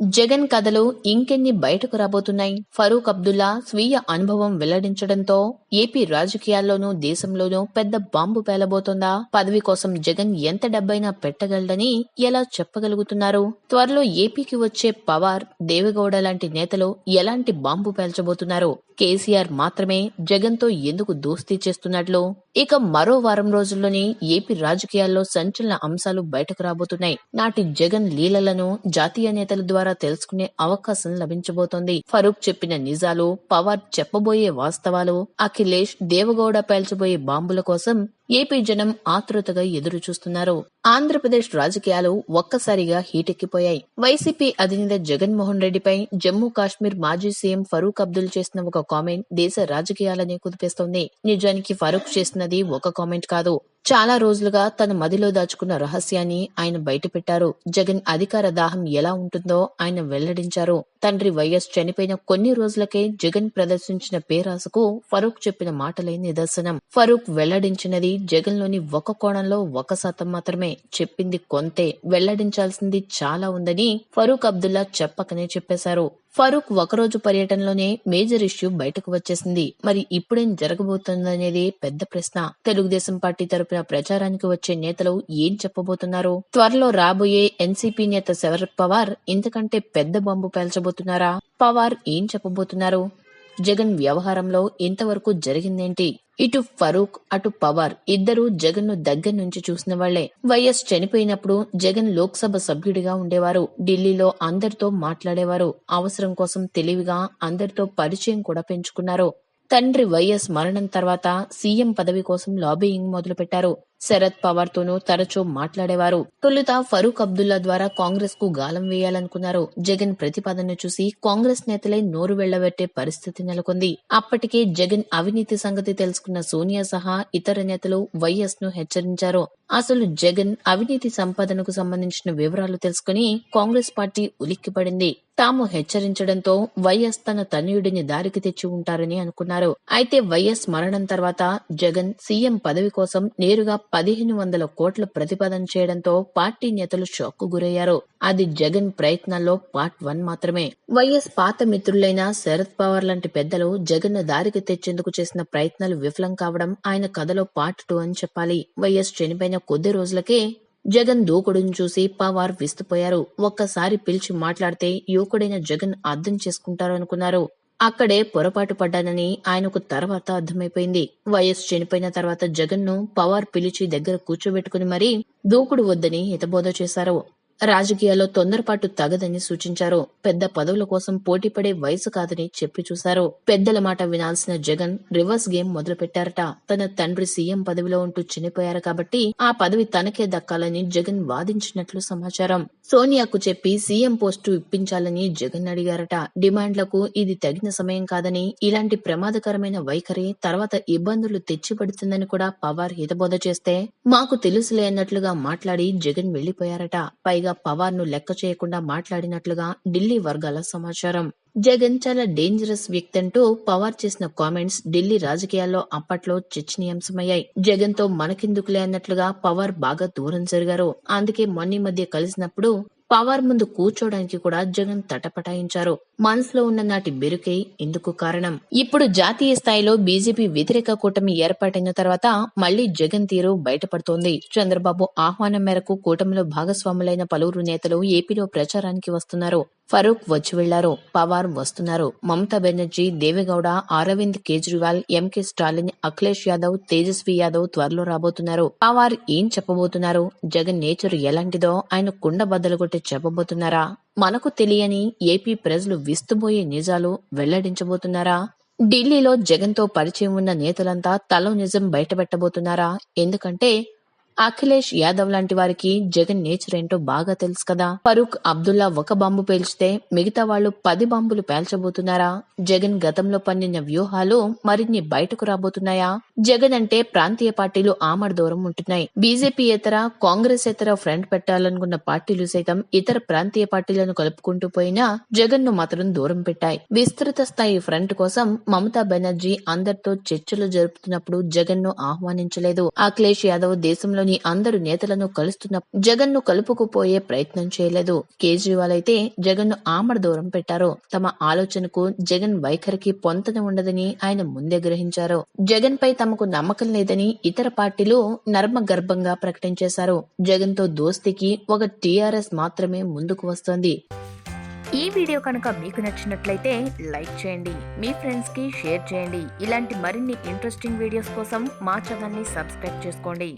జగన్ కథలు ఇంకెన్ని బయటకు రాబోతున్నాయి? ఫరూక్ అబ్దుల్లా స్వీయ అనుభవం వెల్లడించడంతో ఏపీ రాజకీయాల్లోనూ దేశంలోనూ పెద్ద బాంబు పేలబోతోందా? పదవి కోసం జగన్ ఎంత డబ్బైనా పెట్టగలడని ఎలా చెప్పగలుగుతున్నారు? త్వరలో ఏపీకి వచ్చే పవార్ దేవెగౌడ లాంటి నేతలు ఎలాంటి బాంబు పేల్చబోతున్నారు? కేసీఆర్ మాత్రమే జగన్తో ఎందుకు దోస్తీ చేస్తున్నట్లు ఇక మరో వారం రోజుల్లోనే ఏపీ రాజకీయాల్లో సంచలన అంశాలు బయటకు రాబోతున్నాయి. నాటి జగన్ లీలలను జాతీయ నేతల ద్వారా తెలుసుకునే అవకాశం లభించబోతోంది. ఫరూక్ చెప్పిన నిజాలు పవార్ చెప్పబోయే వాస్తవాలు అఖిలేష్ దేవగౌడ పేల్చబోయే బాంబుల కోసం ఏపీ జనం ఆతృతగా ఎదురు చూస్తున్నారు ఆంధ్రప్రదేశ్ రాజకీయాలు ఒక్కసారిగా హీటెక్కిపోయాయి. వైసీపీ అధినేత జగన్మోహన్ రెడ్డిపై జమ్మూ కాశ్మీర్ మాజీ సీఎం ఫరూక్ అబ్దుల్ చేసిన ఒక కామెంట్ దేశ రాజకీయాలని కుదిపేస్తోంది. నిజానికి ఫరూక్ చేసినది ఒక కామెంట్ కాదు. చాలా రోజులుగా తన మదిలో దాచుకున్న రహస్యాన్ని ఆయన బయటపెట్టారు. జగన్ అధికార దాహం ఎలా ఉంటుందో ఆయన వెల్లడించారు. తండ్రి వైఎస్ చనిపోయిన కొన్ని రోజులకే జగన్ ప్రదర్శించిన పేరాసకు ఫరూక్ చెప్పిన మాటలే నిదర్శనం. ఫరూక్ వెల్లడించినది జగన్లోని ఒక కోణంలో ఒక శాతం మాత్రమే. చెప్పింది కొంతే. వెల్లడించాల్సింది చాలా ఉందని ఫరూక్ అబ్దుల్లా చెప్పకనే చెప్పేశారు. ఫరూక్ ఒకరోజు పర్యటనలోనే మేజర్ ఇష్యూ బయటకు వచ్చేసింది. మరి ఇప్పుడేం జరగబోతుందనేది పెద్ద ప్రశ్న. తెలుగుదేశం పార్టీ తరపున ప్రచారానికి వచ్చే నేతలు ఏం చెప్పబోతున్నారు? త్వరలో రాబోయే ఎన్సీపీ నేత శరద్ పవార్ ఇంతకంటే పెద్ద బాంబు పేల్చబోతున్నారా? పవార్ ఏం చెప్పబోతున్నారు? జగన్ వ్యవహారంలో ఇంతవరకు జరిగిందేంటి? ఇటు ఫరూక్ అటు పవార్ ఇద్దరు జగన్ను దగ్గర నుంచి చూసిన వాళ్ళే వైఎస్ చనిపోయినప్పుడు జగన్ లోక్సభ సభ్యుడిగా ఉండేవారు. ఢిల్లీలో అందరితో మాట్లాడేవారు. అవసరం కోసం తెలివిగా అందరితో పరిచయం కూడా పెంచుకున్నారు. తండ్రి వైఎస్ మరణం తర్వాత సీఎం పదవి కోసం లాబీయింగ్ మొదలుపెట్టారు. శరద్ పవార్ తోనూ తరచూ మాట్లాడేవారు. తొలుత ఫరూక్ అబ్దుల్లా ద్వారా కాంగ్రెస్కు గాలం వేయాలనుకున్నారు. జగన్ ప్రతిపాదన చూసి కాంగ్రెస్ నేతలే నోరు వెళ్ళబెట్టే పరిస్థితి నెలకొంది. అప్పటికే జగన్ అవినీతి సంగతి తెలుసుకున్న సోనియా సహా ఇతర నేతలు వైఎస్ను హెచ్చరించారు. అసలు జగన్ అవినీతి సంపాదనకు సంబంధించిన వివరాలు తెలుసుకుని కాంగ్రెస్ పార్టీ ఉలిక్కిపడింది. తాము హెచ్చరించడంతో వైఎస్ తన తనయుడిని దారికి తెచ్చి ఉంటారని అనుకున్నారు. అయితే వైఎస్ మరణం తర్వాత జగన్ సీఎం పదవి కోసం నేరుగా పదిహేను వందల కోట్ల ప్రతిపాదన చేయడంతో పార్టీ నేతలు షాక్ గురయ్యారు. అది జగన్ ప్రయత్నాల్లో పార్ట్ వన్ మాత్రమే. వైఎస్ పాత మిత్రులైన శరద్ పవార్ లాంటి పెద్దలు జగన్ దారికి తెచ్చేందుకు చేసిన ప్రయత్నాలు విఫలం కావడం ఆయన కథలో పార్ట్ టూ అని చెప్పాలి. వైఎస్ చనిపోయిన కొద్ది రోజులకే జగన్ దూకుడును చూసి పవార్ విస్తుపోయారు. ఒక్కసారి పిలిచి మాట్లాడితే యువకుడైన జగన్ అర్థం చేసుకుంటారు అనుకున్నారు. అక్కడే పొరపాటు పడ్డానని ఆయనకు తర్వాత అర్థమైపోయింది. వైఎస్ చనిపోయిన తర్వాత జగన్ను పవార్ పిలిచి దగ్గర కూర్చోబెట్టుకుని మరీ దూకుడు వద్దని హితబోధ చేశారు. రాజకీయాల్లో తొందరపాటు తగదని సూచించారు. పెద్ద పదవుల కోసం పోటీపడే వయసు కాదని చెప్పి చూశారు. పెద్దల మాట వినాల్సిన జగన్ రివర్స్ గేమ్ మొదలు పెట్టారట తన తండ్రి సీఎం పదవిలో ఉంటూ చనిపోయారు కాబట్టి ఆ పదవి తనకే దక్కాలని జగన్ వాదించినట్లు సమాచారం. సోనియాకు చెప్పి సీఎం పోస్టు ఇప్పించాలని జగన్ అడిగారట. డిమాండ్లకు ఇది తగిన సమయం కాదని ఇలాంటి ప్రమాదకరమైన వైఖరి తర్వాత ఇబ్బందులు తెచ్చిపడుతుందని కూడా పవార్ హితబోధ చేస్తే మాకు తెలుసులే అన్నట్లుగా మాట్లాడి జగన్ వెళ్ళిపోయారట పైగా పవార్ను లెక్క చేయకుండా మాట్లాడినట్లుగా ఢిల్లీ వర్గాల సమాచారం. జగన్ చాలా డేంజరస్ వ్యక్తి అంటూ పవార్ చేసిన కామెంట్స్ ఢిల్లీ రాజకీయాల్లో అప్పట్లో చర్చనీయాంశమయ్యాయి. జగన్తో మనకెందుకులే అన్నట్లుగా పవార్ బాగా దూరం జరిగారు. అందుకే మొన్న మధ్య కలిసినప్పుడు పవార్ ముందు కూర్చోడానికి కూడా జగన్ తటపటాయించారు. మనసులో ఉన్న నాటి బెరుకే ఇందుకు కారణం. ఇప్పుడు జాతీయ స్థాయిలో బీజేపీ వ్యతిరేక కూటమి ఏర్పాటైన తర్వాత మళ్ళీ జగన్ తీరు బయటపడుతోంది. చంద్రబాబు ఆహ్వానం మేరకు కూటమిలో భాగస్వాములైన పలువురు నేతలు ఏపీలో ప్రచారానికి వస్తున్నారు. ఫరూక్ వచ్చి వెళ్ళారు పవార్ వస్తున్నారు. మమతా బెనర్జీ దేవేగౌడ అరవింద్ కేజ్రీవాల్ ఎంకే స్టాలిన్ అఖిలేష్ యాదవ్ తేజస్వి యాదవ్ త్వరలో రాబోతున్నారు. పవార్ ఏం చెప్పబోతున్నారు? జగన్ నేచర్ ఎలాంటిదో ఆయన కుండ బద్దలు కొట్టి చెప్పబోతున్నారా? మనకు తెలియని ఏపీ ప్రజలు విస్తుబోయే నిజాలు వెల్లడించబోతున్నారా? ఢిల్లీలో జగన్తో పరిచయం ఉన్న నేతలంతా తలో నిజం బయటపెట్టబోతున్నారా? ఎందుకంటే అఖిలేష్ యాదవ్ లాంటి వారికి జగన్ నేచర్ ఏంటో బాగా తెలుసు కదా. ఫరూక్ అబ్దుల్లా ఒక బాంబు పేల్చితే మిగతా వాళ్ళు పది బాంబులు పేల్చబోతున్నారా? జగన్ గతంలో పన్నిన వ్యూహాలు మరిన్ని బయటకు రాబోతున్నాయా? జగన్ అంటే ప్రాంతీయ పార్టీలు ఆమడ దూరం ఉంటున్నాయి. బీజేపీ ఇతర కాంగ్రెస్ ఇతర ఫ్రంట్ పెట్టాలనుకున్న పార్టీలు సైతం ఇతర ప్రాంతీయ పార్టీలను కలుపుకుంటూ పోయినా జగన్ను మాత్రం దూరం పెట్టాయి. విస్తృత స్థాయి ఫ్రంట్ కోసం మమతా బెనర్జీ అందరితో చర్చలు జరుపుతున్నప్పుడు జగన్ను ఆహ్వానించలేదు. అఖిలేష్ యాదవ్ దేశంలోని అందరు నేతలను కలుస్తున్న జగన్ను కలుపుకుపోయే ప్రయత్నం చేయలేదు. కేజ్రీవాల్ అయితే జగన్ను ఆమడ దూరం పెట్టారు. తమ ఆలోచనకు జగన్ వైఖరికి పొంతన ఉండదని ఆయన ముందే గ్రహించారు. జగన్ పై తమకు నమ్మకం లేదని ఇతర పార్టీలు నర్మగర్భంగా ప్రకటించేశారు. జగన్తో దోస్తీకి ఒక టీఆర్ఎస్ మాత్రమే ముందుకు వస్తోంది. ఈ వీడియో కనుక మీకు నచ్చినట్లయితే లైక్ చేయండి మీ ఫ్రెండ్స్కి షేర్ చేయండి. ఇలాంటి మరిన్ని ఇంట్రెస్టింగ్ వీడియోస్ కోసం మా ఛానల్ని సబ్స్క్రైబ్ చేసుకోండి.